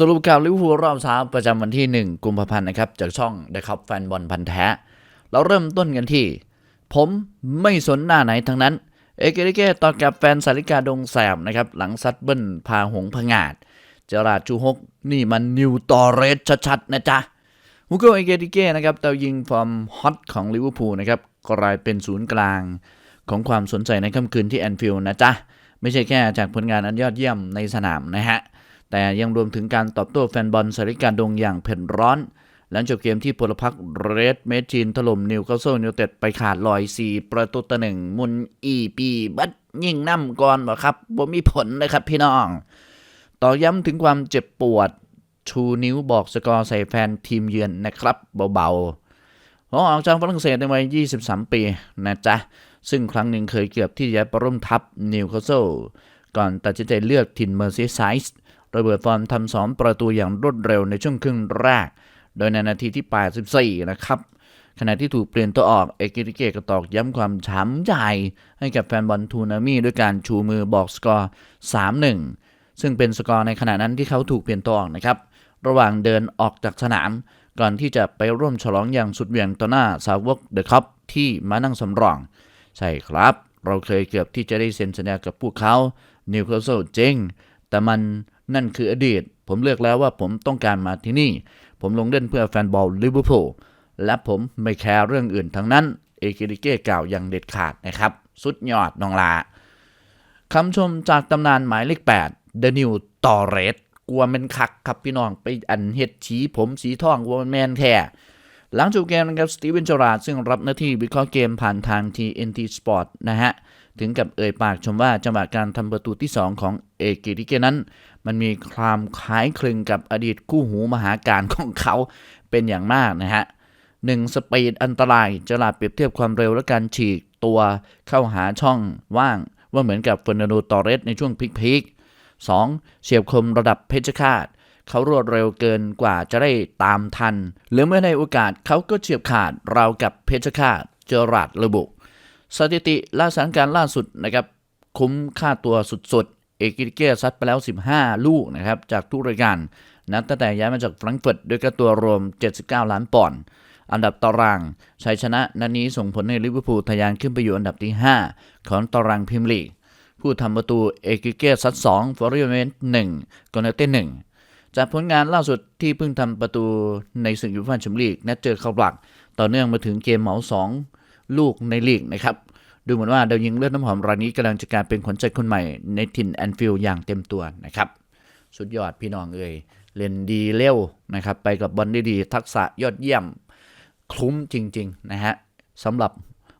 สรุปข่าวลิเวอร์พูลรอบเช้าประจำวันที่ 1 กุมภาพันธ์นะครับจากช่องนะครับแฟนบอลพันธ์แท้ เราเริ่มต้นกันที่ ผมไม่สนหน้าไหนทั้งนั้น เอเกริเกตต่อกับแฟนสาริกาดงแสบนะครับหลังซัดเบิ้ลพาหงพงาด เจอราจูฮกนี่มันนิวตอเรสชัดๆนะจ๊ะฮูโกเอเกริเกนะครับเตายิงฟอร์มฮอตของลิเวอร์พูลนะครับกลายเป็นศูนย์กลางของความสนใจในค่ำคืนที่แอนฟิลด์นะจ๊ะไม่ใช่แค่จากผลงานอันยอดเยี่ยมในสนามนะฮะ แต่ยังรวมถึงการตอบโต้แฟนบอลสาริกาดงอย่างเผ็ดร้อน หลังจบเกมที่พลพรรคเรดเมจินถล่มนิวคาสเซิลยูเต็ดไปขาดลอย 4 ประตูต่อหนึ่งมุนอีปีบัดยิงน้ำก่อนบ่ครับบ่มีผลนะครับพี่น้อง ต่อย้ำถึงความเจ็บปวดชูนิ้วบอกสกอร์ใส่แฟนทีมเยือนนะครับเบาๆเขาออกจากฝรั่งเศสในวัย 23 ปีนะจ๊ะ ซึ่งครั้งหนึ่งเคยเกือบที่จะปร่มทัพนิวคาสเซิลก่อนตัดสินใจเลือกถิ่นเมอร์ซีไซส์ ระเบิดฟอร์มทำสองประตูอย่างรวดเร็วในช่วงครึ่งแรก โดยในนาทีที่ 84 นะครับขณะที่ถูกเปลี่ยนตัวออก เอกิริเกะก็ตอกย้ำความช้ำใจ ให้กับแฟนบอลทูนามี่ด้วยการชูมือบอกสกอร์ 3-1 ซึ่งเป็นสกอร์ในขณะนั้นที่เขาถูกเปลี่ยนตัวออกนะครับ ระหว่างเดินออกจากสนาม ก่อนที่จะไปร่วมฉลองอย่างสุดเหวี่ยงต่อหน้าสาวกเดอะคัพที่มานั่งสำรอง ใช่ครับ เราเคยเกือบที่จะได้เซ็นสัญญากับพวกเขานิวคาสเซิลจริง แต่มัน นั่นคืออดีต ผมเลือกแล้วว่าผมต้องการมาที่นี่ ผมลงเล่นเพื่อแฟนบอลลิเวอร์พูลและผมไม่แคร์เรื่องอื่นทั้งนั้น เอกิริเก้กล่าวอย่างเด็ดขาดนะครับ สุดยอดน้องลาคำชมจากตำนานหมายเลข8 The New t o r r e s กลัวเป็นคักครับพี่น้องไปอันเฮ็ดฉีผมสีทองวมันแมนแท้หลังจบเกมนะครับสตีเวนจอราดซึ่งรับหน้าที่วิเคราะห์เกมผ่านทาง TNT Sport นะฮะ ถึงกับเอ่ยปากชมว่าจังหวะการทำประตูที่ 2 ของเอเกริเกนั้น มันมีความคล้ายคลึงกับอดีตคู่หูมหาการของเขาเป็นอย่างมากนะฮะหนึ่งสปีดอันตรายจลาดเปรียบเทียบความเร็วและการฉีกตัวเข้าหาช่องว่าง ว่าเหมือนกับเฟอร์นันโดตอเรสในช่วงพีคๆ 2. เฉียบคมระดับเพชฌฆาตเขารวดเร็วเกินกว่าจะได้ตามทัน หรือเมื่อในโอกาสเขาก็เฉียบขาดราวกับเพชฌฆาตเจอราดระบุ สถิติล่าสถานการล่าสุดนะครับ คุ้มค่าตัวสุดๆ เอกิริเกซัดไปแล้ว 15 ลูกนะครับจากทุกรายการนับตั้งแต่ย้ายมาจากแฟรงก์เฟิร์ตด้วยค่าตัวรวม 79 ล้านปอนด์อันดับตารางชัยชนะนัดนนี้ส่งผลให้ลิเวอร์พูลทะยานขึ้นไปอยู่อันดับที่ 5 ของตารางพรีเมียร์ลีก ผู้ทำประตูเอกิเกซัด2ฟอร์เรียเมนต์1กอนเนเต้1จากผลงานล่าสุดที่เพิ่งทำประตูในศึกยูฟ่าแชมเปี้ยนลีกนัดเจอเข้าหลัก ต่อเนื่องมาถึงเกมเหมา 2 ลูกในลีกนะครับ ดูเหมือนว่าดาวยิงเลือดน้ำหอมรายนี้กำลังจะกลายเป็นขวัญใจคนใหม่ในถิ่นแอนฟิลด์อย่างเต็มตัวนะครับ สุดยอดพี่น้องเอ่ยเล่นดีเร็วนะครับ ไปกับบอลได้ดี ทักษะยอดเยี่ยม คลุ้มจริง ๆ นะฮะสำหรับ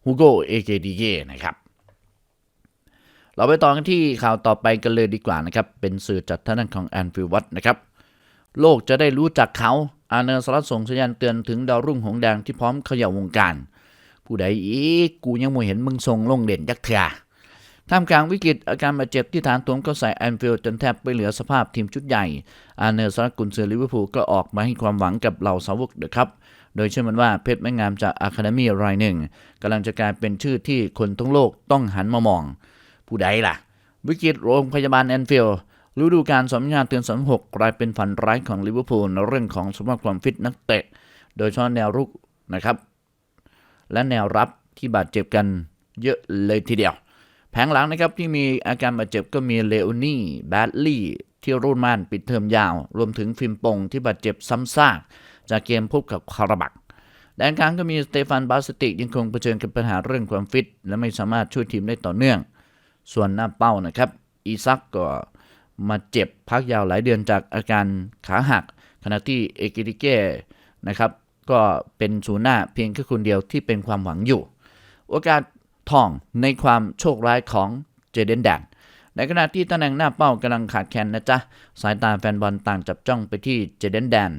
ฮูโกเอเกดีเกนะครับ เราไปต่อกันที่ข่าวต่อไปกันเลยดีกว่านะครับ เป็นสื่อจากท่านของแอนฟิลวัตนะครับ โลกจะได้รู้จักเขาอาเนอร์สลัดส่งสัญญาณเตือนถึงดาวรุ่งหงแดงที่พร้อมเขย่าวงการ ผู้ใดอีกกูยังไม่เห็นมึงทรงลงเด่นยักเถื่อท่ามกลางวิกฤตอาการบาดเจ็บที่ฐานตัวมก็ใส่แอนฟิลด์จนแทบไม่เหลือสภาพทีมชุดใหญ่ อาเนอร์สักุนซือลิเวอร์พูลก็ออกมาให้ความหวังกับเหล่าสาวกเดอะครับ โดยเชื่อมันว่าเพชรแม่งามจากอะคาเดมีรายหนึ่งกำลังจะกลายเป็นชื่อที่คนทั้งโลกต้องหันมามอง ผู้ใดล่ะ วิกฤตโรงพยาบาลแอนฟิลด์ฤดูกาล2025เตือน36กลายเป็นฝันร้ายของลิเวอร์พูลในเรื่องของสภาพความฟิตนักเตะ โดยเฉพาะแนวรุกนะครับ และแนวรับที่บาดเจ็บกันเยอะเลยทีเดียว แผงหลังนะครับที่มีอาการบาดเจ็บก็มีเลโอนี่แบดลี่ที่รุ่นม่านปิดเทอมยาว รวมถึงฟิมปงที่บาดเจ็บซ้ำซากจากเกมพบกับคาราบักแดนกลางก็มีสเตฟานบาสติกยังคงเผชิญกับปัญหาเรื่องความฟิต และไม่สามารถช่วยทีมได้ต่อเนื่อง ส่วนหน้าเป้านะครับอีซักก็มาเจ็บพักยาวหลายเดือนจากอาการขาหัก ขณะที่เอกิริเก้นะครับ ก็เป็นศูนย์หน้าเพียงแค่คนเดียวที่เป็นความหวังอยู่ โอกาสทองในความโชคร้ายของเจเดนแดนในขณะที่ตำแหน่งหน้าเป้ากำลังขาดแคลนนะจ๊ะ สายตาแฟนบอลต่างจับจ้องไปที่เจเดนแดน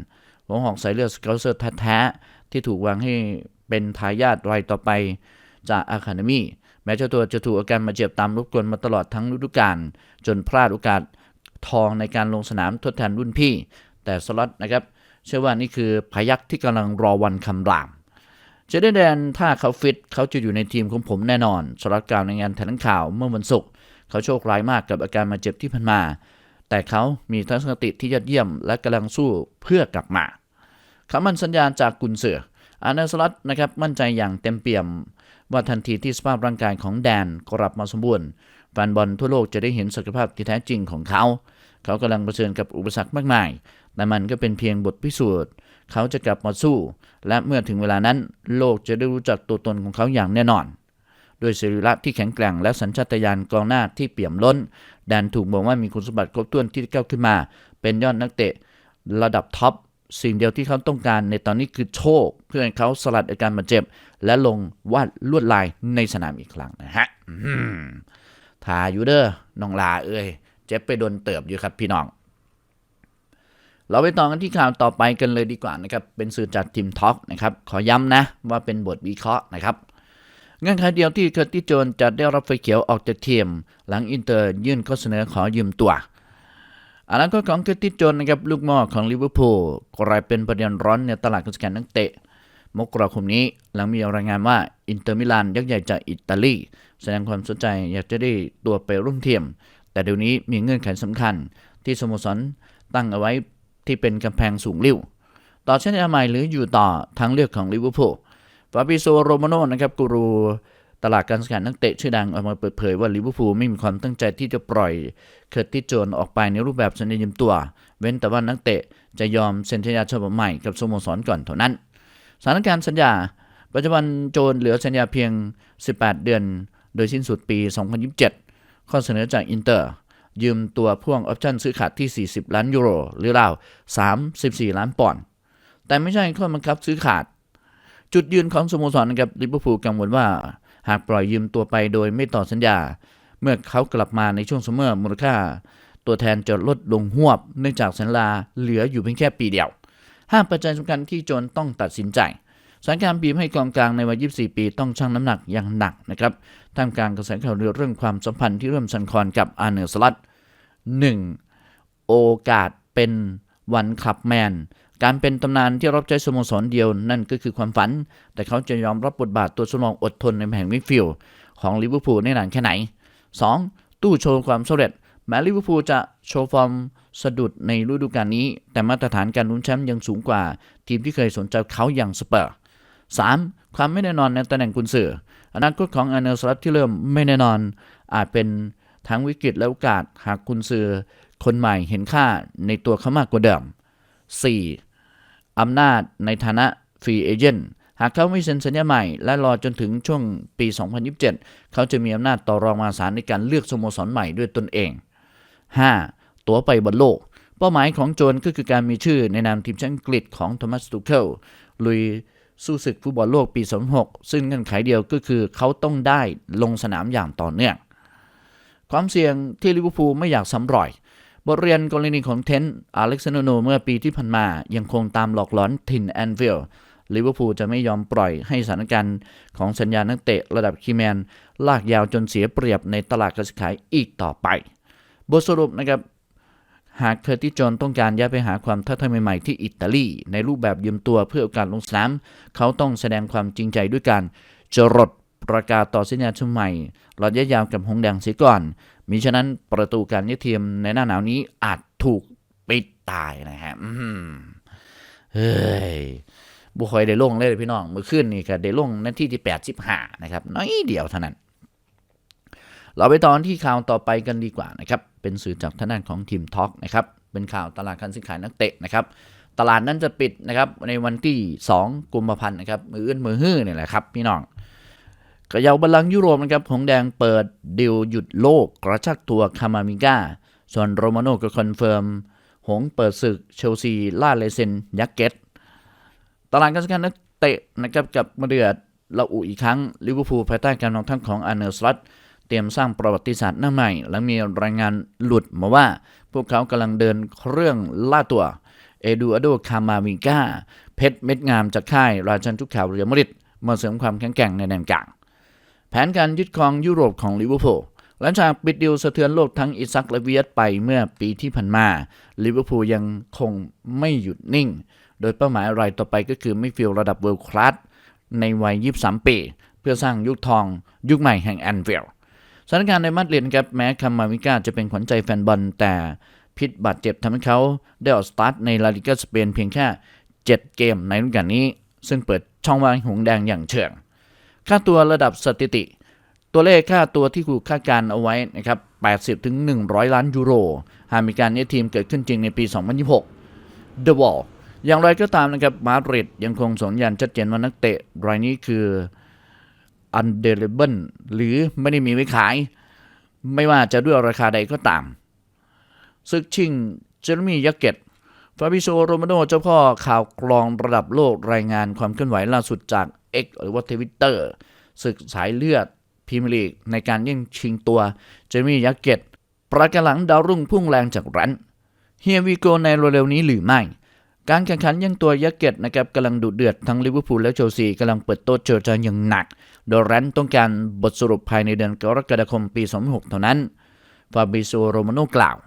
หัวหอกสายเลือดสเกลเซอร์แท้ๆที่ถูกวางให้เป็นทายาทรายต่อไปจากอะคาเดมี่แม้เจ้าตัวจะถูกอาการมาเจ็บตามรบกวนมาตลอดทั้งฤดูกาลจนพลาดโอกาสทองในการลงสนามทดแทนรุ่นพี่ แต่สล็อตนะครับ เชื่อว่านี่คือพยักที่กำลังรอวันคำรามเจเดนแดนถ้าเขาฟิตเขาจะอยู่ในทีมของผมแน่นอนสล็อตกล่าวในงานแถลงข่าวเมื่อวันศุกร์เขาโชคร้ายมากกับอาการมาเจ็บที่ผ่านมา แต่เขามีทัศนคติที่ยอดเยี่ยมและกำลังสู้เพื่อกลับมาคำมั่นสัญญาจากกุนเสืออานาสลัตนะครับมั่นใจอย่างเต็มเปี่ยม ว่าทันทีที่สภาพร่างกายของแดนกลับมาสมบูรณ์แฟนบอลทั่วโลกจะได้เห็นศักยภาพที่แท้จริงของเขา เขากำลังเผชิญกับอุปสรรคมากมาย แต่มันก็เป็นเพียงบทพิสูจน์ เขาจะกลับมาสู้ และเมื่อถึงเวลานั้น โลกจะได้รู้จักตัวตนของเขาอย่างแน่นอนด้วยสรีระที่แข็งแกร่งและสัญชาตญาณกองหน้าที่เปี่ยมล้น แดนถูกมองว่ามีคุณสมบัติครบถ้วนที่ก้าวขึ้นมา เป็นยอดนักเตะ ระดับท็อปสิ่งเดียวที่เขาต้องการในตอนนี้คือโชค เพื่อให้เขาสลัดอาการบาดเจ็บ และลงวาดลวดลายในสนามอีกครั้งนะฮะอืมทาอยู่เด้อน้องลาเอ้ยเจ็บไปโดนเติบอยู่ครับพี่น้อง เราไปต่อกันที่ข่าวต่อไปกันเลยดีกว่านะครับ เป็นสื่อจากทีมท็อกนะครับ ขอย้ำนะว่าเป็นบทวิเคราะห์นะครับเงื่อนไขเดียวที่เคอร์ติโจนจะได้รับไฟเขียวออกจากทีม หลังอินเตอร์ยื่นข้อเสนอขอยืมตัวอนาคตของเคอร์ติโจนนะครับลูกมอของลิเวอร์พูลกลายเป็นประเด็นร้อนในตลาดการซื้อขายนักเตะ มกราคมนี้หลังมีรายงานว่าอินเตอร์มิลานยักษ์ใหญ่จากอิตาลี แสดงความสนใจอยากจะได้ตัวไปร่วมทีม แต่เดี๋ยวนี้มีเงื่อนไขสำคัญที่สโมสรตั้งเอาไว้ ที่เป็นกำแพงสูงลิ่วต่อเช่นอาไมหรืออยู่ต่อทางเลือกของลิเวอร์พูลฟาบิโซโรมาโนนะครับกูรูตลาดการซื้อขายนักเตะชื่อดังออกมาเปิดเผยว่าลิเวอร์พูลไม่มีความตั้งใจที่จะปล่อยเคอร์ติโจนออกไปในรูปแบบสัญญายืมตัว เว้นแต่ว่านักเตะจะยอมเซ็นสัญญาฉบับใหม่กับสโมสรก่อนเท่านั้น สถานการณ์สัญญา ปัจจุบันโจนเหลือสัญญาเพียง 18 เดือน โดยสิ้นสุดปี 2027 ข้อเสนอจากอินเตอร์ ยืมตัวพ่วงออปชั่นซื้อขาดที่ 40 ล้านยูโร หรือราว34 ล้านปอนด์แต่ไม่ใช่ข้อบังคับซื้อขาด จุดยืนของสโมสรนะครับลิเวอร์พูลกังวลว่า หากปล่อยยืมตัวไปโดยไม่ต่อสัญญา เมื่อเขากลับมาในช่วงซัมเมอร์มูลค่า ตัวแทนจะลดลงหวบ เนื่องจากสัญญาเหลืออยู่เพียงแค่ปีเดียวห้าปัจจัยสำคัญที่โจนต้องตัดสินใจสถานการณ์บีบให้กองกลางในวัย 24 ปีต้องชั่งน้ำหนักอย่างหนักนะครับ ท่ามกลางกระแสข่าวลือเรื่องความสัมพันธ์ที่เริ่มสั่นคลอนกับอาเนอร์สลัด 1. โอกาสเป็นวันขับแมน การเป็นตำนานที่รับใช้สโมสรเดียวนั่นก็คือความฝัน แต่เขาจะยอมรับบทบาทตัวสำรองอดทนในแผงมิดฟิลด์ของลิเวอร์พูลได้นานแค่ไหน 2. ตู้โชว์ความสำเร็จ แม้ลิเวอร์พูลจะโชว์ฟอร์มสะดุดในฤดูกาลนี้ แต่มาตรฐานการลุ้นแชมป์ยังสูงกว่า ทีมที่เคยสนใจเขาอย่างสเปอร์ 3. ความไม่แน่นอนในตำแหน่งกุนซืออนาคตของอาร์เนลสลัตที่เริ่มไม่แน่นอน อาจเป็น ทั้งวิกฤตและโอกาสหากกุนซือคนใหม่เห็นค่าในตัวเขามากกว่าเดิม 4. อำนาจในฐานะฟรีเอเจนต์หากเขาไม่เซ็นสัญญาใหม่ และรอจนถึงช่วงปี 2027 เขาจะมีอำนาจต่อรองมาศาลในการเลือกสโมสรใหม่ด้วยตนเอง 5. ตั๋วไปบอลโลก เป้าหมายของโจนก็คือการมีชื่อในนามทีมชาติอังกฤษของโทมัสตูเคิลลุยสู้ศึกฟุตบอลโลกปี 2006 ซึ่งเงื่อนไขเดียวก็คือเขาต้องได้ลงสนามอย่างต่อเนื่อง ความเสี่ยงที่ลิเวอร์พูลไม่อยากซ้ำรอย บทเรียนกรณีของเทนต์อเล็กซานโนเมื่อปีที่ผ่านมา ยังคงตามหลอกหลอนทินแอนฟิลลิเวอร์พูลจะไม่ยอมปล่อยให้สถานการณ์ของสัญญานักเตะระดับคีแมน ลากยาวจนเสียเปรียบในตลาดการซื้อขายอีกต่อไป บทสรุปนะครับหากเคอร์ติสโจนต้องการย้ายไปหาความท้าทายใหม่ๆที่อิตาลี ในรูปแบบยืมตัวเพื่อโอกาสลงสนาม เขาต้องแสดงความจริงใจด้วยการจรด ประกาศต่อสัญญาชุดใหม่ระยะยาวกับหงแดงเสียก่อน มิฉะนั้นประตูการยกทียมในหน้าหนาวนี้อาจถูกปิดตายนะฮะเฮ้ยบุคอยได้ลงเลยพี่น้องเมื่อคืนนี่ก็ได้ลงนาทีที่85นะครับ น้อยเดียวเท่านั้น เราไปตอนที่ข่าวต่อไปกันดีกว่านะครับ เป็นสื่อจากทางด้านของทีมท็อกนะครับ เป็นข่าวตลาดการซื้อขายนักเตะนะครับ ตลาดนั้นจะปิดนะครับในวันที่ 2 กุมภาพันธ์นะครับ มืออื่นมือฮื้อนี่แหละครับพี่น้อง กระยาบัลลังยุโรปนะครับหงแดงเปิดดิวหยุดโลกกระชักตัวคามามิก้า ส่วนโรมาโน่ก็คอนเฟิร์ม หงเปิดศึกเชลซีล่าเลเซนยักเก็ตตลาดการซื้อขายนักเตะนะครับกับมาเดือดเราอุอีกครั้งลิเวอร์พูลภายใต้การนำทัพของอาร์เนอร์สลัตเตรียมสร้างประวัติศาสตร์หน้าใหม่ หลังมีรายงานหลุดมาว่า พวกเขากำลังเดินเครื่องล่าตัวเอดูอโดคามาวิก้าเพชรเม็ดงามจากค่ายราชันทุกข่าวเรียลมริดมาเสริมความแข็งแกร่งในแดนกลาง แผนการยึดครองยุโรปของลิเวอร์พูลหลังจากปิดดิวสะเทือนโลกทั้งอิซักและเวียตไปเมื่อปีที่ผ่านมาลิเวอร์พูลยังคงไม่หยุดนิ่ง โดยเป้าหมายรายต่อไปก็คือไม่ฟิลระดับเวิลด์คลาสในวัย 23 ปี เพื่อสร้างยุคทองยุคใหม่แห่งแอนฟิลด์สถานการณ์ในมาดริดครับแม้คามาวิก้าจะเป็นขวัญใจแฟนบอลแต่พิษบาดเจ็บทำให้เขาได้ออกสตาร์ทในลาลิกาสเปนเพียงแค่ 7 เกมในฤดูกาลนี้ ซึ่งเปิดช่องว่างหงส์แดงอย่างเฉิง ค่าตัวระดับสถิติ ตัวเลขค่าตัวที่ถูกคาดการณ์เอาไว้นะครับ80ถึง100 ล้านยูโร หากมีการย้ายทีมเกิดขึ้นจริงในปี 2026 The Wall อย่างไรก็ตามนะครับมาดริดยังคงสัญญาณชัดเจนว่านักเตะรายนี้คือ undeliverable หรือไม่ได้มีไว้ขาย ไม่ว่าจะด้วยราคาใดก็ตามซึกชิงเจอร์มียักเก็ตฟาบิโซโรมาโนเจ้าพ่อข่าวกรองระดับโลกรายงานความเคลื่อนไหวล่าสุดจาก X หรือว่าทวิตเตอร์ศึกสายเลือดพรีเมียร์ลีกในการแย่งชิงตัวเจมี่ยักเก็ตประกาศหลังดาวรุ่งพุ่งแรงจากรันเฮียวีโกในเร็วๆนี้หรือไม่ การแข่งขันย่งตัวยักเก็ตนะครับกำลังดุเดือดทั้งลิเวอร์พูลและเชลซีกำลังเปิดโต๊ะเจอจาอย่างหนัก โดยแรนต้องการบทสรุปภายในเดือนกรกฎาคมปี 2006 เท่านั้น ฟาบิโซโรมาโนกล่าว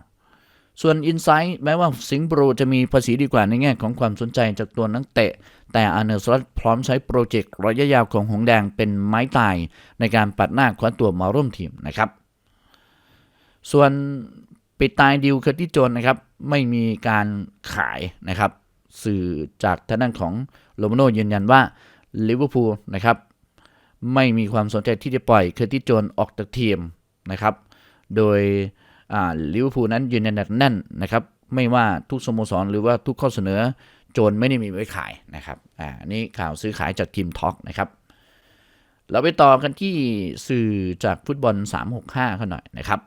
ส่วนอินไซต์แม้ว่าสิงห์บรูจะมีภาษีดีกว่าในแง่ของความสนใจจากตัวนักเตะ แต่อาร์เนอร์สลัตพร้อมใช้โปรเจกต์ระยะยาวของหงแดงเป็นไม้ตาย ในการปัดหน้าคว้าตัวมาร่วมทีมนะครับ ส่วนปิดตายดิวเคอร์ติสโจนนะครับ ไม่มีการขายนะครับ สื่อจากทางด้านของโรมาโนยืนยันว่าลิเวอร์พูลนะครับ ไม่มีความสนใจที่จะปล่อยเคอร์ติสโจนออกจากทีมนะครับ โดย ลิเวอร์พูลนั้นยืนยันหนักแน่นนะครับไม่ว่าทุกสโมสรหรือว่าทุกข้อเสนอโจนไม่ได้มีไว้ขายนะครับอ่านนี้ข่าวซื้อขายจากทีมท็อกนะครับเราไปต่อกันที่สื่อจากฟุตบอล 365เขาหน่อยนะครับ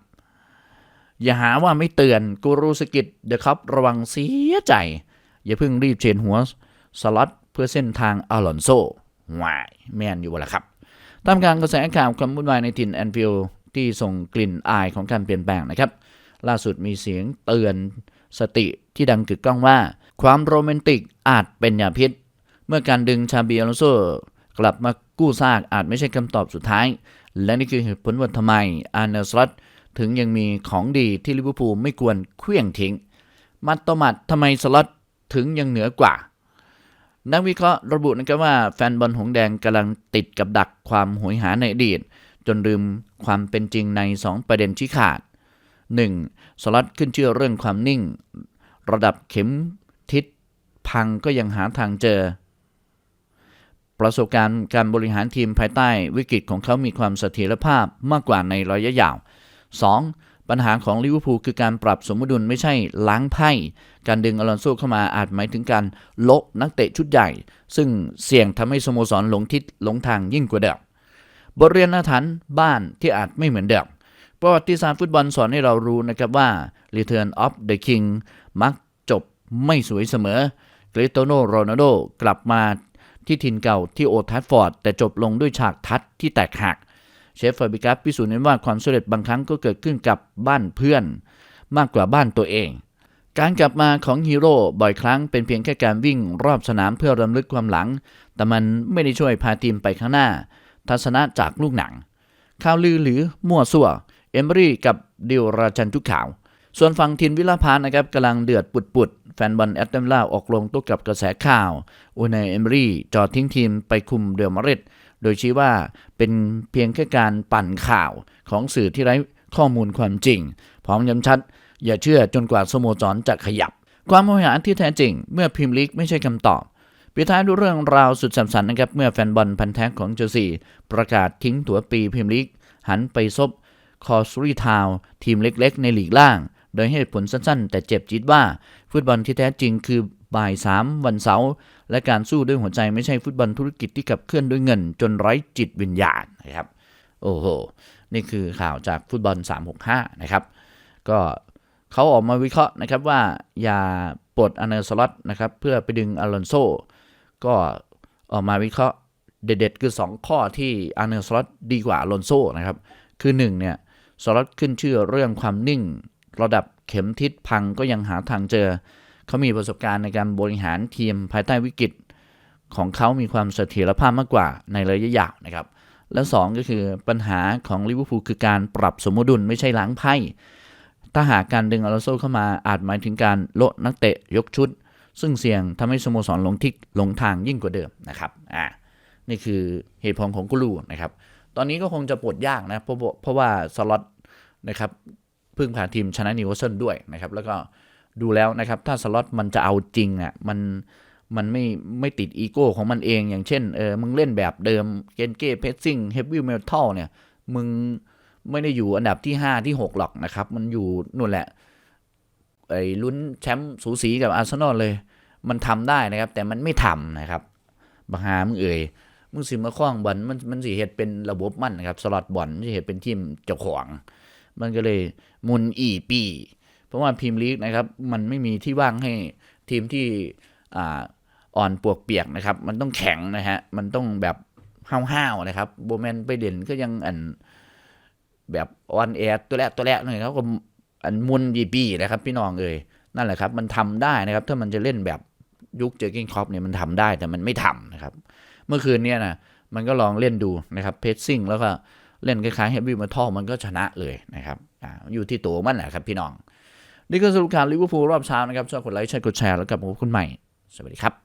อย่าหาว่าไม่เตือนกูรูสกิดเดอะครับระวังเสียใจ อย่าเพิ่งรีบเชนหัวสล็อตเพื่อเส้นทางอลอนโซวายแมนอยู่วะละครับตามการกระแสข่าวความวุ่นวายในถิ่นแอนฟิลด์ ที่ส่งกลิ่นอายของการเปลี่ยนแปลงนะครับ ล่าสุดมีเสียงเตือนสติที่ดังกึกก้องว่า ความโรแมนติกอาจเป็นยาพิษ เมื่อการดึงชาบีอลอนโซกลับมากู้ซากอาจไม่ใช่คำตอบสุดท้าย และนี่คือเหตุผลว่าทำไมอาร์เนสลอตถึงยังมีของดีที่ลิเวอร์พูลไม่ควรเคลื่องทิ้ง มัดต่อมัดทำไมสล็อตถึงยังเหนือกว่า นักวิเคราะห์ระบุนะครับว่าแฟนบอลหงแดงกำลังติดกับดักความหวยหาในอดีต จนลืมความเป็นจริงใน 2 ประเด็นชี้ขาด 1. สล็อตขึ้นชื่อเรื่องความนิ่ง ระดับเข็มทิศพังก็ยังหาทางเจอ ประสบการณ์การบริหารทีมภายใต้วิกฤตของเขามีความเสถียรภาพมากกว่าในระยะยาว 2. ปัญหาของลิเวอร์พูลคือการปรับสมดุลไม่ใช่ล้างไพ่ การดึงอลอนโซเข้ามาอาจหมายถึงการโละนักเตะชุดใหญ่ ซึ่งเสี่ยงทำให้สโมสรหลงทิศหลงทางยิ่งกว่าเดิม บทเรียนอาถรรพ์บ้านที่อาจไม่เหมือนเดิมประวัติศาสตร์ฟุตบอลสอนให้เรารู้นะครับว่า Return of the King มักจบไม่สวยเสมอคริสเตียโนโรนัลโดกลับมาที่ถิ่นเก่าที่โอทัฟฟอร์ด แต่จบลงด้วยฉากทัดที่แตกหัก เชฟฟาบิกัสพิสูจน์เห็นว่าความสำเร็จบางครั้งก็เกิดขึ้นกับบ้านเพื่อน มากกว่าบ้านตัวเอง การกลับมาของฮีโร่บ่อยครั้งเป็นเพียงแค่การวิ่งรอบสนามเพื่อรำลึกความหลัง แต่มันไม่ได้ช่วยพาทีมไปข้างหน้า ทัศนะจากลูกหนัง ข่าวลือหรือมั่วซั่ว เอมบรี่กับดิวราชันทุกข่าว ส่วนฝั่งทินวิลาพานนะครับกำลังเดือดปุดๆ แฟนบอลแอตแลนตาออกลงโต้กับกระแสข่าวอูนายเอมบรี่จอดทิ้งทีมไปคุมเดลมาริดโดยชี้ว่าเป็นเพียงแค่การปั่นข่าวของสื่อที่ไร้ข้อมูลความจริง พร้อมย้ำชัด อย่าเชื่อจนกว่าสโมสรจะขยับ ความโมหหารที่แท้จริง เมื่อพรีเมียร์ลีกไม่ใช่คำตอบ ปิดท้ายด้วยเรื่องราวสุดสัมสันนะครับ เมื่อแฟนบอลพันธ์แท้ของเชลซีประกาศทิ้งตั๋วปีพรีเมียร์ลีกหันไปซบคอสรีทาวทีมเล็กๆ ในหลีกล่าง โดยให้ผลสั้นๆ แต่เจ็บจิตว่า ฟุตบอลที่แท้จริงคือบ่ายสามวันเสาร์และการสู้ด้วยหัวใจไม่ใช่ฟุตบอลธุรกิจที่ขับเคลื่อนด้วยเงิน จนไร้จิตวิญญาณนะครับโอ้โหนี่คือข่าวจากฟุตบอล 365 นะครับ ก็เขาออกมาวิเคราะห์นะครับว่าอย่าปลดอเนอร์สล็อตนะครับเพื่อไปดึงอลอนโซ ก็ออกมาวิเคราะห์เด็ดๆคือ 2 ข้อที่อาร์เนอร์สล็อตดีกว่าลอนโซนะครับ คือ 1 เนี่ยสล็อตขึ้นชื่อเรื่องความนิ่ง ระดับเข็มทิศพังก็ยังหาทางเจอ เขามีประสบการณ์ในการบริหารทีมภายใต้วิกฤต ของเขามีความเสถียรภาพมากกว่าในระยะยาวนะครับ และ 2 ก็คือปัญหาของลิเวอร์พูลคือการปรับสมดุลไม่ใช่ล้างไพ่ถ้าหากการดึงอลอนโซเข้ามาอาจหมายถึงการโละนักเตะยกชุด ซึ่งเสี่ยงทำให้สโมสรหลงทิศหลงทางยิ่งกว่าเดิมนะครับอ่านี่คือเหตุผลของกูรูนะครับ ตอนนี้ก็คงจะปลดยากนะเพราะเพราะว่าสล็อตนะครับพึ่งพาทีมชนะนิวคาสเซิลด้วยนะครับ แล้วก็ดูแล้วนะครับ ถ้าสล็อตมันจะเอาจริงอะมันมันไม่ไม่ติดอีโก้ของมันเองอย่างเช่นเออมึงเล่นแบบเดิมเกนเก้เพสซิ่งเฮฟวี่เมทัลเนี่ย มึงไม่ได้อยู่อันดับที่ 5 ที่ 6 หรอกนะครับ มันอยู่นู่นแหละ ไอ้ลุ้นแชมป์สูสีกับอาร์เซนอลเลย มันทำได้นะครับ แต่มันไม่ทำนะครับบังหามึงเอ่ยมึงสิมาคล้องบอลมันมันสิเฮ็ดเป็นระบบมันนะครับสล็อตบอลสิเฮ็ดเป็นทีมเจ้าของ มันก็เลยมุนอีปี เพราะว่าพรีเมยร์ลีกนะครับ มันไม่มีที่ว่างให้ทีมที่อ่าอ่อนปวกเปียกนะครับ มันต้องแข็งนะฮะ มันต้องแบบห้าวๆนะครับโบแมนไปเด่นก็ยังอันแบบออนแอร์ตัวแรกตัวแรกหน่อยเขาก็ อันมุนยีปีนะครับ พี่น้องเอ่ยนั่นแหละครับ มันทำได้นะครับ ถ้ามันจะเล่นแบบยุคเจอร์กินครอปเนี่ยมันทำได้แต่มันไม่ทำนะครับ เมื่อคืนเนี่ยนะมันก็ลองเล่นดูนะครับเพสซิ่งแล้วก็เล่นคล้ายๆเฮฟวี่มาทอมันก็ชนะเลยนะครับออยู่ที่ตัวมันแหละครับพี่น้อง นี่ก็สรุปการลิเวอร์พูลรอบเช้านะครับชอบกดไลค์ใช่กดแชร์แล้วกลับมาพบคุณใหม่ สวัสดีครับ